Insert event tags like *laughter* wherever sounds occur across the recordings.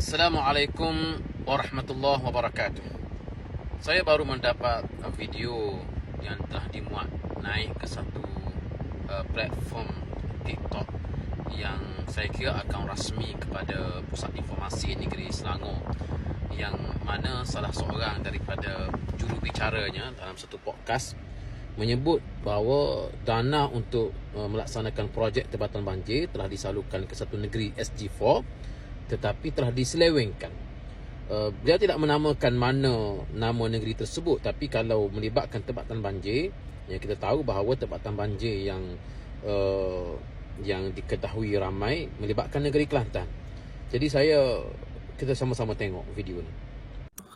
Assalamualaikum warahmatullahi wabarakatuh. Saya baru mendapat video yang telah dimuat naik ke satu uh, platform TikTok yang saya kira akan rasmi kepada Pusat Informasi Negeri Selangor yang mana salah seorang daripada jurubicaranya dalam satu podcast menyebut bahawa dana untuk uh, melaksanakan projek Tebatan Banjir telah disalurkan ke satu negeri SG4 tetapi telah diselewengkan. Uh, dia tidak menamakan mana nama negeri tersebut tapi kalau melibatkan tempatan banjir yang kita tahu bahawa tempatan banjir yang uh, yang diketahui ramai melibatkan negeri Kelantan. Jadi saya kita sama-sama tengok video ni.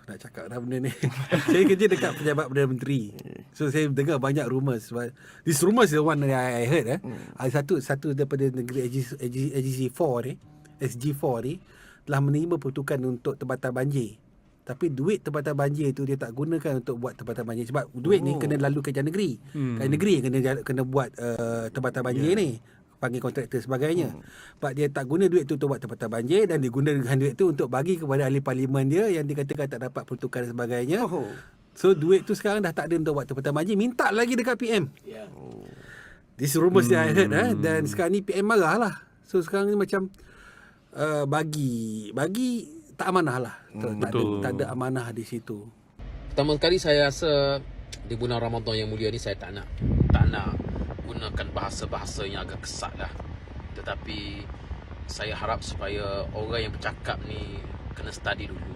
nak cakap dah benda ni. *laughs* saya kerja dekat pejabat Perdana Menteri. So saya dengar banyak rumours. But This rumours is the one that I heard eh. Hmm. Ada satu satu daripada negeri AG, AG, AGC4 ni, SG4 ni telah menerima pertukan untuk tempatan banjir. Tapi duit tempatan banjir tu dia tak gunakan untuk buat tempatan banjir sebab duit oh. ni kena lalu kerja negeri. Hmm. Kerja negeri yang kena kena buat uh, tempatan banjir yeah. ni panggil kontraktor sebagainya. Hmm. Sebab dia tak guna duit tu untuk buat tempatan banjir dan digunakan duit tu untuk bagi kepada ahli parlimen dia yang dikatakan tak dapat pertukaran dan sebagainya. Oh. So duit tu sekarang dah tak ada untuk buat tempatan banjir, minta lagi dekat PM. Yeah. Oh. This rumours hmm. that I heard eh dan sekarang ni PM marah lah. So sekarang ni macam uh, bagi bagi tak amanah lah. Hmm, tak, betul. Ada, tak ada amanah di situ. Pertama sekali saya rasa di bulan Ramadan yang mulia ni saya tak nak tak nak gunakan bahasa-bahasa yang agak kesat lah tetapi saya harap supaya orang yang bercakap ni kena study dulu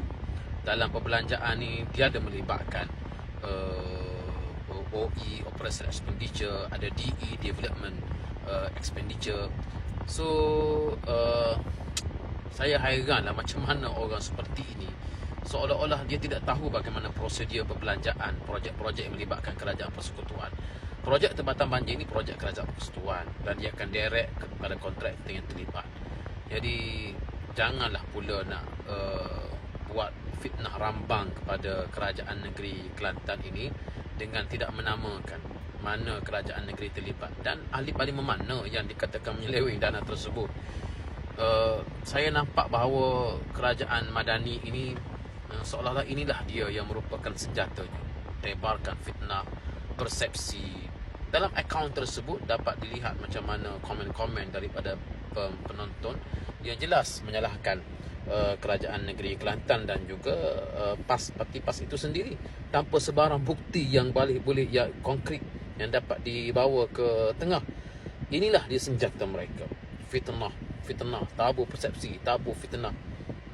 dalam perbelanjaan ni dia ada melibatkan uh, OE Operation Expenditure ada DE Development uh, Expenditure so uh, saya hairan lah macam mana orang seperti ini seolah-olah dia tidak tahu bagaimana prosedur perbelanjaan projek-projek yang melibatkan kerajaan persekutuan projek tempatan banjir ini projek kerajaan persekutuan dan dia akan direct kepada kontraktor yang terlibat. Jadi janganlah pula nak uh, buat fitnah rambang kepada kerajaan negeri Kelantan ini dengan tidak menamakan mana kerajaan negeri terlibat dan ahli parlimen mana yang dikatakan menyeleweng dana tersebut. Uh, saya nampak bahawa kerajaan Madani ini uh, seolah-olah inilah dia yang merupakan senjatanya. Tebarkan fitnah, persepsi, dalam akaun tersebut dapat dilihat macam mana komen-komen daripada penonton yang jelas menyalahkan uh, kerajaan negeri Kelantan dan juga uh, PAS parti PAS itu sendiri. Tanpa sebarang bukti yang boleh boleh ya konkret yang dapat dibawa ke tengah. Inilah dia senjata mereka. Fitnah fitnah tabu persepsi tabu fitnah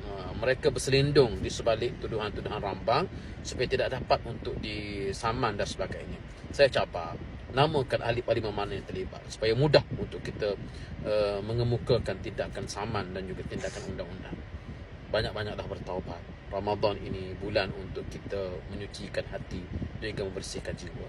uh, mereka berselindung di sebalik tuduhan-tuduhan rambang supaya tidak dapat untuk disaman dan sebagainya saya cabar namakan ahli parlimen mana yang terlibat supaya mudah untuk kita uh, mengemukakan tindakan saman dan juga tindakan undang-undang. Banyak-banyaklah bertaubat. Ramadan ini bulan untuk kita menyucikan hati dan juga membersihkan jiwa.